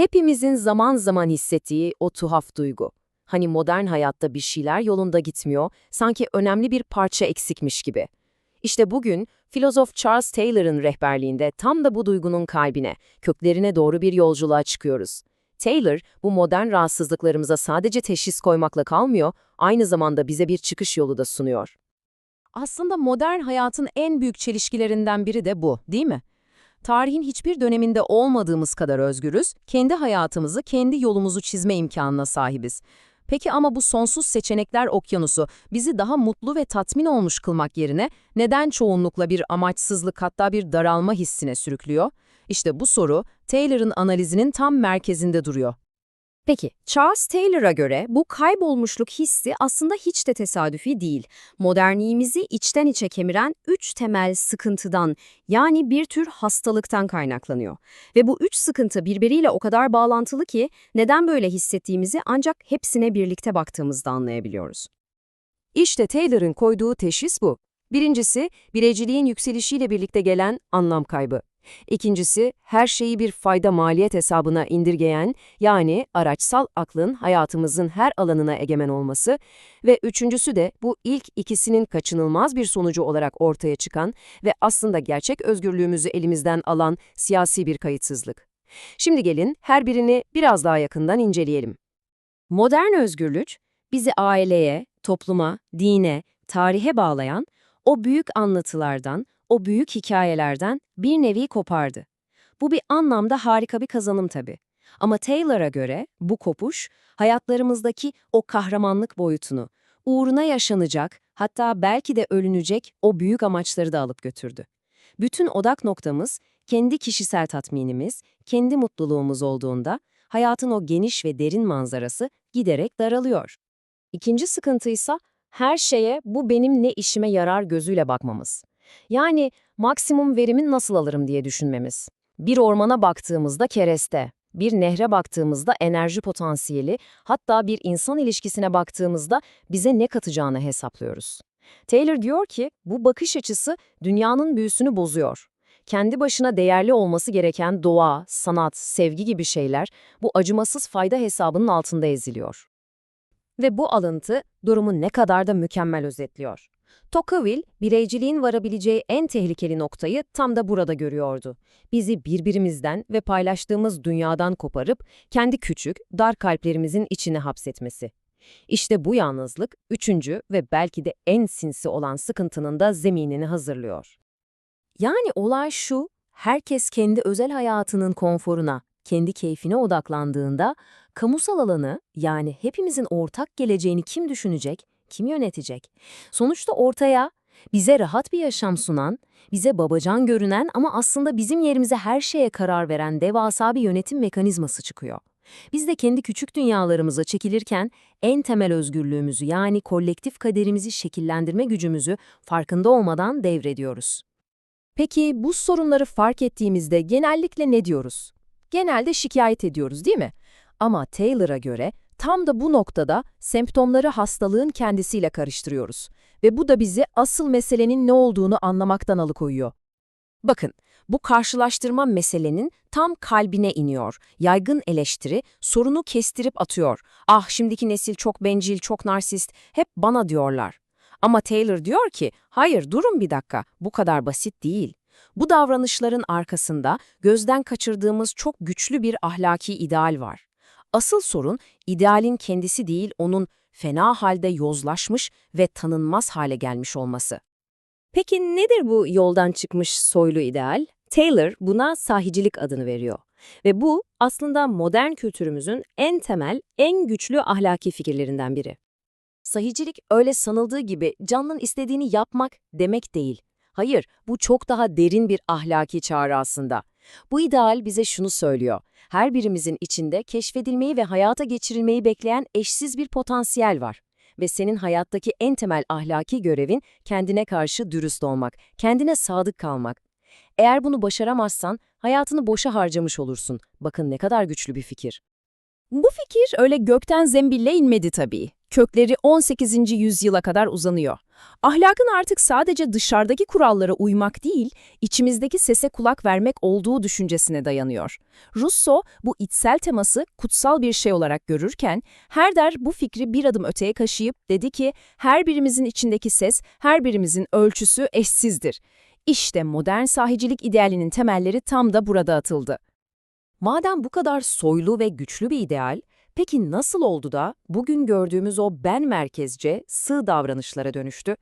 Hepimizin zaman zaman hissettiği o tuhaf duygu. Hani modern hayatta bir şeyler yolunda gitmiyor, sanki önemli bir parça eksikmiş gibi. İşte bugün filozof Charles Taylor'ın rehberliğinde tam da bu duygunun kalbine, köklerine doğru bir yolculuğa çıkıyoruz. Taylor, bu modern rahatsızlıklarımıza sadece teşhis koymakla kalmıyor, aynı zamanda bize bir çıkış yolu da sunuyor. Aslında modern hayatın en büyük çelişkilerinden biri de bu, değil mi? Tarihin hiçbir döneminde olmadığımız kadar özgürüz, kendi hayatımızı, kendi yolumuzu çizme imkanına sahibiz. Peki ama bu sonsuz seçenekler okyanusu bizi daha mutlu ve tatmin olmuş kılmak yerine neden çoğunlukla bir amaçsızlık hatta bir daralma hissine sürüklüyor? İşte bu soru Taylor'ın analizinin tam merkezinde duruyor. Peki, Charles Taylor'a göre bu kaybolmuşluk hissi aslında hiç de tesadüfi değil. Modernliğimizi içten içe kemiren üç temel sıkıntıdan, yani bir tür hastalıktan kaynaklanıyor. Ve bu üç sıkıntı birbiriyle o kadar bağlantılı ki neden böyle hissettiğimizi ancak hepsine birlikte baktığımızda anlayabiliyoruz. İşte Taylor'ın koyduğu teşhis bu. Birincisi, bireyciliğin yükselişiyle birlikte gelen anlam kaybı. İkincisi, her şeyi bir fayda maliyet hesabına indirgeyen, yani araçsal aklın hayatımızın her alanına egemen olması ve üçüncüsü de bu ilk ikisinin kaçınılmaz bir sonucu olarak ortaya çıkan ve aslında gerçek özgürlüğümüzü elimizden alan siyasi bir kayıtsızlık. Şimdi gelin her birini biraz daha yakından inceleyelim. Modern özgürlük, bizi aileye, topluma, dine, tarihe bağlayan o büyük anlatılardan, o büyük hikayelerden bir nevi kopardı. Bu bir anlamda harika bir kazanım tabii. Ama Taylor'a göre bu kopuş, hayatlarımızdaki o kahramanlık boyutunu, uğruna yaşanacak, hatta belki de ölünecek o büyük amaçları da alıp götürdü. Bütün odak noktamız, kendi kişisel tatminimiz, kendi mutluluğumuz olduğunda, hayatın o geniş ve derin manzarası giderek daralıyor. İkinci sıkıntı ise her şeye bu benim ne işime yarar gözüyle bakmamız. Yani maksimum verimi nasıl alırım diye düşünmemiz. Bir ormana baktığımızda kereste, bir nehre baktığımızda enerji potansiyeli, hatta bir insan ilişkisine baktığımızda bize ne katacağını hesaplıyoruz. Taylor diyor ki bu bakış açısı dünyanın büyüsünü bozuyor. Kendi başına değerli olması gereken doğa, sanat, sevgi gibi şeyler bu acımasız fayda hesabının altında eziliyor. Ve bu alıntı durumu ne kadar da mükemmel özetliyor. Tocqueville, bireyciliğin varabileceği en tehlikeli noktayı tam da burada görüyordu. Bizi birbirimizden ve paylaştığımız dünyadan koparıp kendi küçük, dar kalplerimizin içine hapsetmesi. İşte bu yalnızlık, üçüncü ve belki de en sinsi olan sıkıntının da zeminini hazırlıyor. Yani olay şu, herkes kendi özel hayatının konforuna, kendi keyfine odaklandığında, kamusal alanı yani hepimizin ortak geleceğini kim düşünecek, kim yönetecek? Sonuçta ortaya bize rahat bir yaşam sunan, bize babacan görünen ama aslında bizim yerimize her şeye karar veren devasa bir yönetim mekanizması çıkıyor. Biz de kendi küçük dünyalarımıza çekilirken en temel özgürlüğümüzü yani kolektif kaderimizi şekillendirme gücümüzü farkında olmadan devrediyoruz. Peki bu sorunları fark ettiğimizde genellikle ne diyoruz? Genelde şikayet ediyoruz değil mi? Ama Taylor'a göre tam da bu noktada semptomları hastalığın kendisiyle karıştırıyoruz. Ve bu da bizi asıl meselenin ne olduğunu anlamaktan alıkoyuyor. Bakın, bu karşılaştırma meselenin tam kalbine iniyor. Yaygın eleştiri sorunu kestirip atıyor. Ah şimdiki nesil çok bencil, çok narsist, hep bana diyorlar. Ama Taylor diyor ki, hayır durun bir dakika, bu kadar basit değil. Bu davranışların arkasında gözden kaçırdığımız çok güçlü bir ahlaki ideal var. Asıl sorun idealin kendisi değil, onun fena halde yozlaşmış ve tanınmaz hale gelmiş olması. Peki nedir bu yoldan çıkmış soylu ideal? Taylor buna sahicilik adını veriyor. Ve bu aslında modern kültürümüzün en temel, en güçlü ahlaki fikirlerinden biri. Sahicilik öyle sanıldığı gibi canlının istediğini yapmak demek değil. Hayır, bu çok daha derin bir ahlaki çağrı aslında. Bu ideal bize şunu söylüyor. Her birimizin içinde keşfedilmeyi ve hayata geçirilmeyi bekleyen eşsiz bir potansiyel var. Ve senin hayattaki en temel ahlaki görevin kendine karşı dürüst olmak, kendine sadık kalmak. Eğer bunu başaramazsan hayatını boşa harcamış olursun. Bakın ne kadar güçlü bir fikir. Bu fikir öyle gökten zembille inmedi tabii. Kökleri 18. yüzyıla kadar uzanıyor. Ahlakın artık sadece dışarıdaki kurallara uymak değil, içimizdeki sese kulak vermek olduğu düşüncesine dayanıyor. Russo bu içsel teması kutsal bir şey olarak görürken, Herder bu fikri bir adım öteye kaşıyıp dedi ki, her birimizin içindeki ses, her birimizin ölçüsü eşsizdir. İşte modern sahicilik idealinin temelleri tam da burada atıldı. Madem bu kadar soylu ve güçlü bir ideal, peki nasıl oldu da bugün gördüğümüz o ben merkezce sığ davranışlara dönüştü?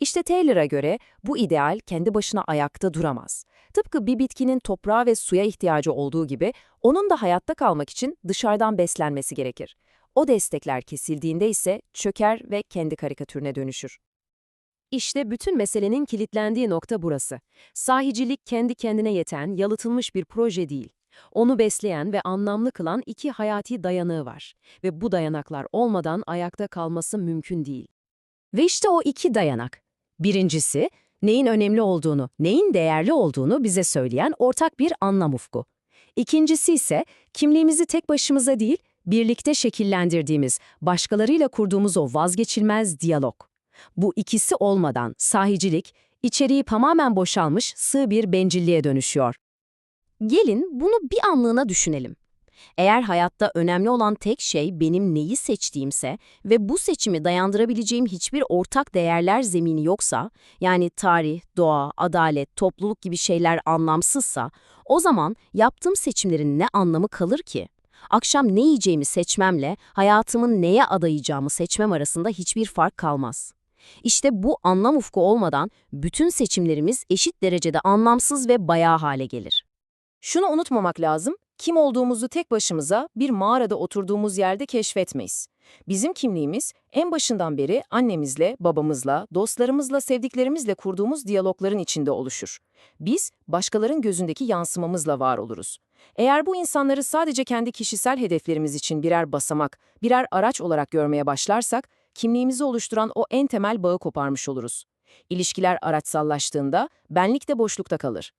İşte Taylor'a göre bu ideal kendi başına ayakta duramaz. Tıpkı bir bitkinin toprağa ve suya ihtiyacı olduğu gibi onun da hayatta kalmak için dışarıdan beslenmesi gerekir. O destekler kesildiğinde ise çöker ve kendi karikatürüne dönüşür. İşte bütün meselenin kilitlendiği nokta burası. Sahicilik kendi kendine yeten, yalıtılmış bir proje değil. Onu besleyen ve anlamlı kılan iki hayati dayanığı var. Ve bu dayanaklar olmadan ayakta kalması mümkün değil. Ve işte o iki dayanak. Birincisi, neyin önemli olduğunu, neyin değerli olduğunu bize söyleyen ortak bir anlam ufku. İkincisi ise kimliğimizi tek başımıza değil, birlikte şekillendirdiğimiz, başkalarıyla kurduğumuz o vazgeçilmez diyalog. Bu ikisi olmadan sahicilik, içeriği tamamen boşalmış sığ bir bencilliğe dönüşüyor. Gelin bunu bir anlığına düşünelim. Eğer hayatta önemli olan tek şey benim neyi seçtiğimse ve bu seçimi dayandırabileceğim hiçbir ortak değerler zemini yoksa, yani tarih, doğa, adalet, topluluk gibi şeyler anlamsızsa, o zaman yaptığım seçimlerin ne anlamı kalır ki? Akşam ne yiyeceğimi seçmemle hayatımın neye adayacağımı seçmem arasında hiçbir fark kalmaz. İşte bu anlam ufku olmadan bütün seçimlerimiz eşit derecede anlamsız ve bayağı hale gelir. Şunu unutmamak lazım, kim olduğumuzu tek başımıza bir mağarada oturduğumuz yerde keşfetmeyiz. Bizim kimliğimiz en başından beri annemizle, babamızla, dostlarımızla, sevdiklerimizle kurduğumuz diyalogların içinde oluşur. Biz, başkaların gözündeki yansımamızla var oluruz. Eğer bu insanları sadece kendi kişisel hedeflerimiz için birer basamak, birer araç olarak görmeye başlarsak, kimliğimizi oluşturan o en temel bağı koparmış oluruz. İlişkiler araçsallaştığında benlik de boşlukta kalır.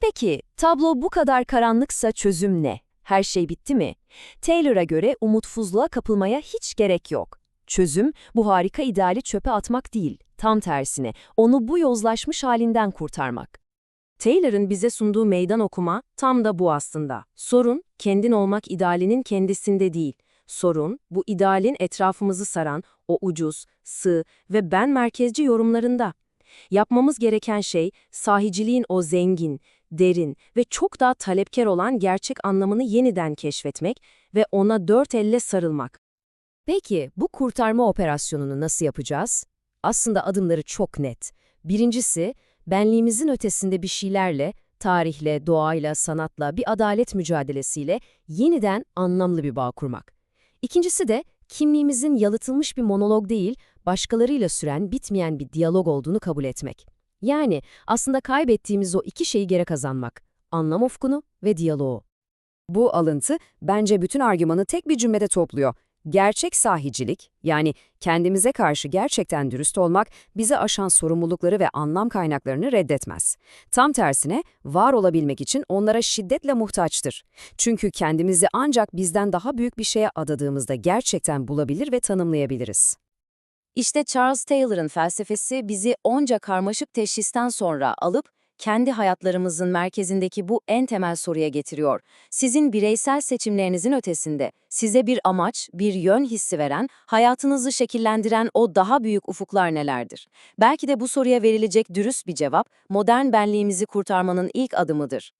Peki, tablo bu kadar karanlıksa çözüm ne? Her şey bitti mi? Taylor'a göre umutsuzluğa kapılmaya hiç gerek yok. Çözüm, bu harika ideali çöpe atmak değil, tam tersine, onu bu yozlaşmış halinden kurtarmak. Taylor'ın bize sunduğu meydan okuma tam da bu aslında. Sorun, kendin olmak idealinin kendisinde değil. Sorun, bu idealin etrafımızı saran o ucuz, sığ ve ben merkezci yorumlarında. Yapmamız gereken şey, sahiciliğin o zengin, derin ve çok daha talepkar olan gerçek anlamını yeniden keşfetmek ve ona dört elle sarılmak. Peki bu kurtarma operasyonunu nasıl yapacağız? Aslında adımları çok net. Birincisi, benliğimizin ötesinde bir şeylerle, tarihle, doğayla, sanatla, bir adalet mücadelesiyle yeniden anlamlı bir bağ kurmak. İkincisi de kimliğimizin yalıtılmış bir monolog değil, başkalarıyla süren, bitmeyen bir diyalog olduğunu kabul etmek. Yani aslında kaybettiğimiz o iki şeyi geri kazanmak, anlam ufkunu ve diyaloğu. Bu alıntı bence bütün argümanı tek bir cümlede topluyor. Gerçek sahicilik, yani kendimize karşı gerçekten dürüst olmak, bize aşan sorumlulukları ve anlam kaynaklarını reddetmez. Tam tersine, var olabilmek için onlara şiddetle muhtaçtır. Çünkü kendimizi ancak bizden daha büyük bir şeye adadığımızda gerçekten bulabilir ve tanımlayabiliriz. İşte Charles Taylor'ın felsefesi bizi onca karmaşık teşhisten sonra alıp kendi hayatlarımızın merkezindeki bu en temel soruya getiriyor. Sizin bireysel seçimlerinizin ötesinde size bir amaç, bir yön hissi veren, hayatınızı şekillendiren o daha büyük ufuklar nelerdir? Belki de bu soruya verilecek dürüst bir cevap modern benliğimizi kurtarmanın ilk adımıdır.